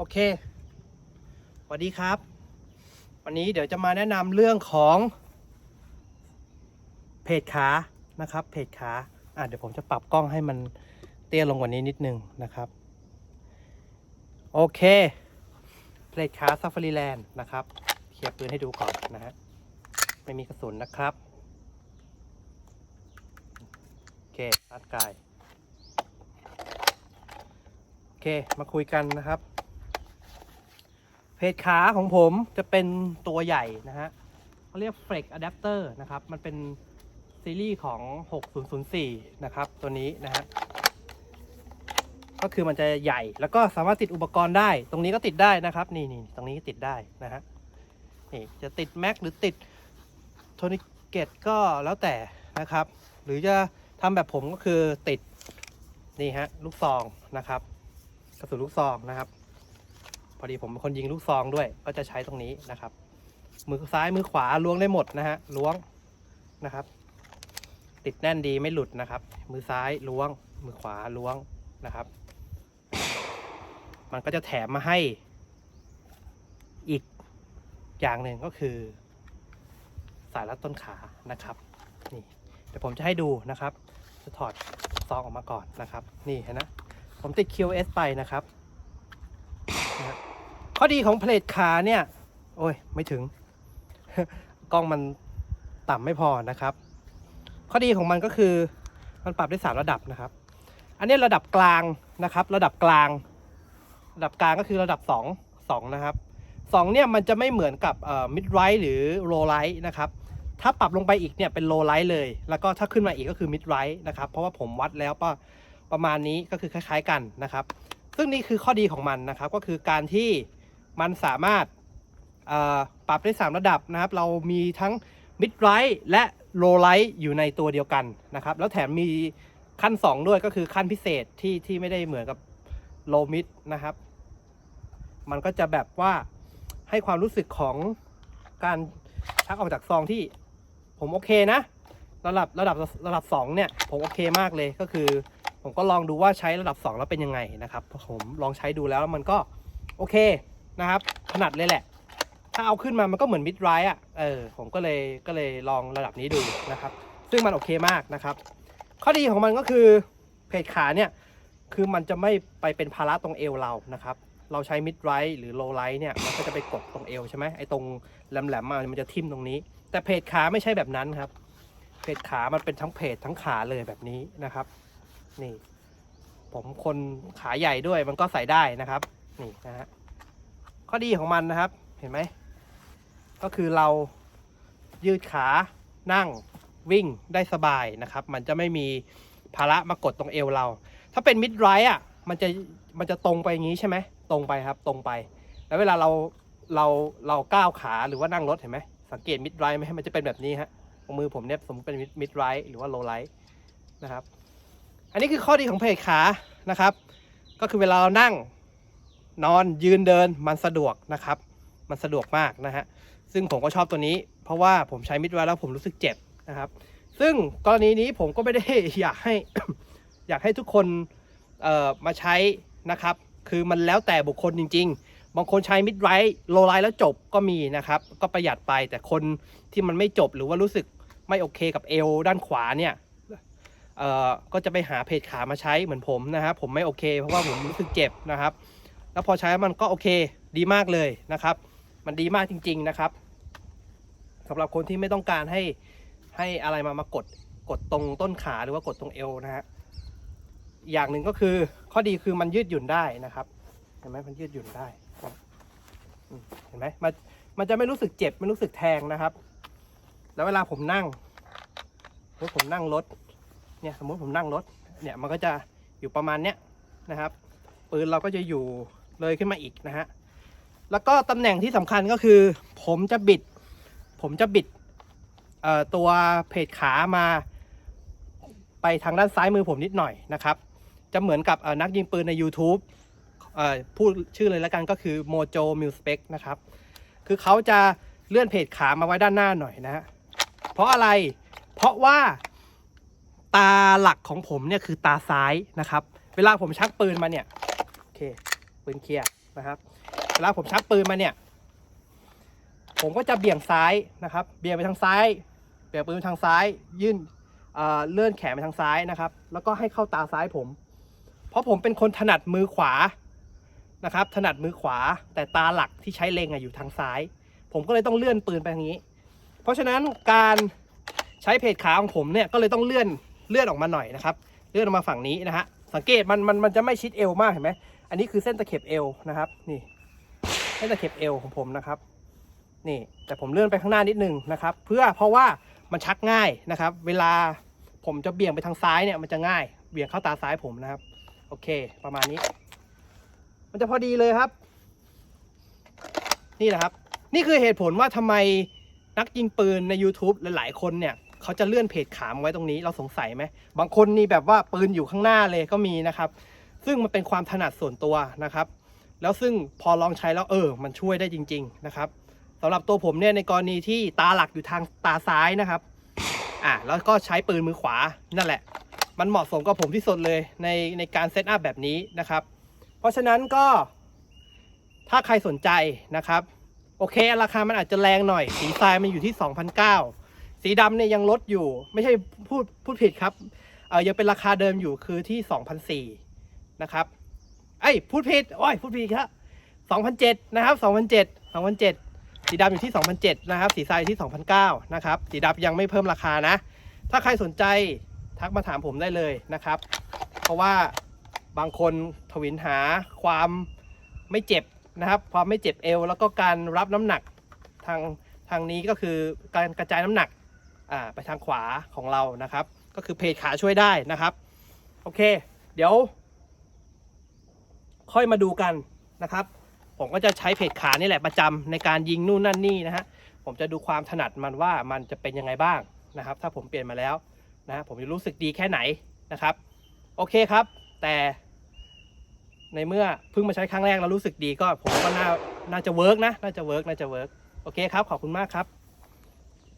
โอเคสวัสดีครับ วันนี้เดี๋ยวจะมาแนะนำเรื่องของเพจขานะครับเพจขาอะเดี๋ยวผมจะปรับกล้องให้มันเตี้ยลงกว่านี้นิดนึงนะครับ โอเคเพจขาซ a ฟ a รีแลนด์นะครับเคลียร์ปืนให้ดูก่อนนะฮะไม่มีกระสุนนะครับโอเคอัดกายโอเคมาคุยกันนะครับ เพจขาของผมจะเป็นตัวใหญ่นะฮะเขาเรียก Flex Adapter นะครับ มันเป็นซีรีส์ของ 6004 นะครับ ตัวนี้นะฮะก็คือมันจะใหญ่แล้วก็สามารถติดอุปกรณ์ได้ ตรงนี้ก็ติดได้นะครับ นี่นี่ตรงนี้ก็ติดได้นะฮะนี่จะติดแม็กหรือติดโทนิเกตก็แล้วแต่นะครับ หรือจะทำแบบผมก็คือติดนี่ฮะลูกซองนะครับกระสุนลูกซองนะครับ พอดีผมเป็นคนยิงลูกซองด้วย ก็จะใช้ตรงนี้นะครับ มือซ้ายมือขวาล้วงได้หมดนะฮะล้วงนะครับ ติดแน่นดีไม่หลุดนะครับ มือซ้ายล้วง มือขวาล้วงนะครับ มันก็จะแถมมาให้อีกอย่างหนึ่งก็คือ สายรัดต้นขานะครับนี่เดี๋ยวผมจะให้ดูนะครับ จะถอดซองออกมาก่อนนะครับ นี่เห็นนะ ผมติด QS ไปนะครับ ข้อดีของเพลทขาเนี่ย โอ้ย ไม่ถึง กล้องมันต่ำไม่พอนะครับ ข้อดีของมันก็คือมันปรับได้สามระดับนะครับ อันนี้ระดับกลางนะครับ ระดับกลาง ระดับกลางก็คือระดับสองสองนะครับสองเนี่ยมันจะไม่เหมือนกับเอ่อ mid right หรือ low right นะครับถ้าปรับลงไปอีกเนี่ยเป็น low right เลย แล้วก็ถ้าขึ้นมาอีกก็คือ mid right นะครับ เพราะว่าผมวัดแล้วก็ประมาณนี้ก็คือคล้าย ๆ กันนะครับ ซึ่งนี่คือข้อดีของมันนะครับ ก็คือการที่ มันสามารถปรับได้ 3 ระดับนะครับ เรามีทั้ง mid right และ low right อยู่ในตัวเดียวกันนะครับ แล้วแถมมีขั้น 2 ด้วยก็คือขั้นพิเศษที่ที่ไม่ได้เหมือนกับ low mid นะครับ มันก็จะแบบว่าให้ความรู้สึกของการชักออกจากซองที่ผมโอเคนะ ระดับระดับระดับ 2 เนี่ย ผมโอเคมากเลยก็คือ ผมก็ลองดูว่าใช้ระดับ 2 แล้วเป็นยังไงนะครับ ผมลองใช้ดูแล้วมันก็โอเค นะครับ ถนัดเลยแหละ ถ้าเอาขึ้นมามันก็เหมือนมิดไรอะเออผมก็เลยก็เลยลองระดับนี้ดูนะครับ ซึ่งมันโอเคมากนะครับ ข้อดีของมันก็คือเพจขาเนี่ยคือมันจะไม่ไปเป็นภาระตรงเอวเรานะครับ เราใช้มิดไรหรือโลไ i เนี่ยมันก็จะไปกดตรงเอวใช่ไหมไอ้ตรงแหลมๆมามันจะทิ่มตรงนี้ แต่เพจขาไม่ใช่แบบนั้นครับ เพจขามันเป็นทั้งเพจทั้งขาเลยแบบนี้นะครับ นี่ ผมคนขาใหญ่ด้วยมันก็ใส่ได้นะครับ นี่นะฮะ ข้อดีของมันนะครับ เห็นไหม ก็คือเรายืดขานั่งวิ่งได้สบายนะครับ มันจะไม่มีภาระมากดตรงเอวเรา ถ้าเป็นมิดไรอะ มันจะมันจะตรงไปอย่างนี้ใช่ไหม ตรงไปครับ ตรงไป แล้วเวลาเราเราเราก้าวขาหรือว่านั่งรถเห็นไหม สังเกตมิดไรไหมมันจะเป็นแบบนี้ฮะของมือผมเนี่ยสมมติเป็นมิดไรหรือว่าโลไ i นะครับ อันนี้คือข้อดีของเพจขานะครับ ก็คือเวลาเรานั่ง นอนยืนเดินมันสะดวกนะครับ มันสะดวกมากนะฮะซึ่งผมก็ชอบตัวนี้ เพราะว่าผมใช้มิดไว้แล้วผมรู้สึกเจ็บนะครับ ซึ่งกรณีนี้ผมก็ไม่ได้อยากให้ อยากให้ทุกคนเอ่อมาใช้นะครับ คือมันแล้วแต่บุคคลจริง ๆ บางคนใช้มิดไรโลไลแล้วจบก็มีนะครับ ก็ประหยัดไปแต่คนที่มันไม่จบหรือว่ารู้สึกไม่โอเคกับเอวด้านขวาเนี่ยเอ่อก็จะไปหาเพจขามาใช้เหมือนผมนะครับผมไม่โอเค เพราะว่าผมรู้สึกเจ็บนะครับ แล้วพอใช้มันก็โอเคดีมากเลยนะครับ มันดีมากจริง ๆนะครับสำหรับคนที่ไม่ต้องการให้ให้อะไรมามากดกดตรงต้นขาหรือว่ากดตรงเอวนะฮะอย่างหนึ่งก็คือข้อดีคือมันยืดหยุ่นได้นะครับเห็นไหมมันยืดหยุ่นได้เห็นไหมมันมันจะไม่รู้สึกเจ็บไม่รู้สึกแทงนะครับ แล้วเวลาผมนั่งสมมติผมนั่งรถเนี่ยสมมติผมนั่งรถเนี่ยมันก็จะอยู่ประมาณเนี้ยนะครับ ปืนเราก็จะอยู่ เลยขึ้นมาอีกนะฮะ แล้วก็ตำแหน่งที่สำคัญก็คือ ผมจะบิด ผมจะบิดตัวเพจขามา ไปทางด้านซ้ายมือผมนิดหน่อยนะครับ จะเหมือนกับนักยิงปืนใน YouTube พูดชื่อเลยแล้วกันก็คือ Mojo m u s p e c นะครับ คือเขาจะเลื่อนเพจขามาไว้ด้านหน้าหน่อยนะฮะ เพราะอะไร เพราะว่าตาหลักของผมเนี่ยคือตาซ้ายนะครับ เวลาผมชักปืนมาเนี่ย โอเค ปืนเคลียร์นะครับเวลาผมชักปืนมาเนี่ย ผมก็จะเบี่ยงซ้ายนะครับ เบี่ยงไปทางซ้าย เบี่ยงปืนไปทางซ้าย ยื่นเลื่อนแขนไปทางซ้ายนะครับ แล้วก็ให้เข้าตาซ้ายผม เพราะผมเป็นคนถนัดมือขวานะครับ ถนัดมือขวา แต่ตาหลักที่ใช้เล็งอะอยู่ทางซ้าย ผมก็เลยต้องเลื่อนปืนไปทางนี้ เพราะฉะนั้นการใช้เพจขาของผมเนี่ยก็เลยต้องเลื่อนเลื่อนออกมาหน่อยนะครับ เลื่อนออกมาฝั่งนี้นะฮะสังเกตมันมันมันจะไม่ชิดเอวมากเห็นไหม อันนี้คือเส้นตะเข็บเอวนะครับ นี่ เส้นตะเข็บเอวของผมนะครับ นี่ แต่ผมเลื่อนไปข้างหน้านิดนึงนะครับ เพื่อเพราะว่ามันชักง่ายนะครับ เวลาผมจะเบี่ยงไปทางซ้ายเนี่ยมันจะง่าย เบี่ยงเข้าตาซ้ายผมนะครับ โอเค ประมาณนี้ มันจะพอดีเลยครับ นี่แหละครับ นี่คือเหตุผลว่าทำไมนักยิงปืนใน YouTube หลายๆคนเนี่ยเขาจะเลื่อนเพจขามไว้ตรงนี้เราสงสัยไหมบางคนนี่แบบว่าปืนอยู่ข้างหน้าเลยก็มีนะครับ ซึ่งมันเป็นความถนัดส่วนตัวนะครับ แล้วซึ่งพอลองใช้แล้วเออ มันช่วยได้จริง ๆ นะครับสำหรับตัวผมเนี่ยในกรณีที่ตาหลักอยู่ทางตาซ้ายนะครับอะแล้วก็ใช้ปืนมือขวานั่นแหละ มันเหมาะสมกับผมที่สุดเลยในในการเซตอัพแบบนี้นะครับ เพราะฉะนั้นก็ ถ้าใครสนใจนะครับ โอเค ราคามันอาจจะแรงหน่อย สีทรายมันอยู่ที่ 2,009สีดำเนี่ยยังลดอยู่ ไม่ใช่พูดพูดผิดครับเออยังเป็นราคาเดิมอยู่คือที่ 2,004 นะครับเอ้ยพูดผิดโอ้ยพูดผิดครับ2,007 นะครับ 2,007 2,007 สีดำอยู่ที่ 2,007 นะครับ สีทรายอยู่ที่ 2,009 นะครับ สีดำยังไม่เพิ่มราคานะ ถ้าใครสนใจทักมาถามผมได้เลยนะครับ เพราะว่าบางคนทวินหาความไม่เจ็บนะครับ ความไม่เจ็บเอว แล้วก็การรับน้ำหนักทางทางนี้ก็คือการกระจายน้ำหนักไปทางขวาของเรานะครับ ก็คือเพจขาช่วยได้นะครับ โอเค เดี๋ยว ค่อยมาดูกันนะครับ ผมก็จะใช้เพจขานี่แหละประจำในการยิงนู่นนั่นนี่นะฮะผมจะดูความถนัดมันว่ามันจะเป็นยังไงบ้างนะครับ ถ้าผมเปลี่ยนมาแล้วนะผมจะรู้สึกดีแค่ไหนนะครับ โอเคครับ แต่ในเมื่อเพิ่งมาใช้ครั้งแรกแล้วรู้สึกดีก็ผมว่าน่าน่าจะเวิร์กนะน่าจะเวิร์กน่าจะเวิร์กโอเคครับ ขอบคุณมากครับ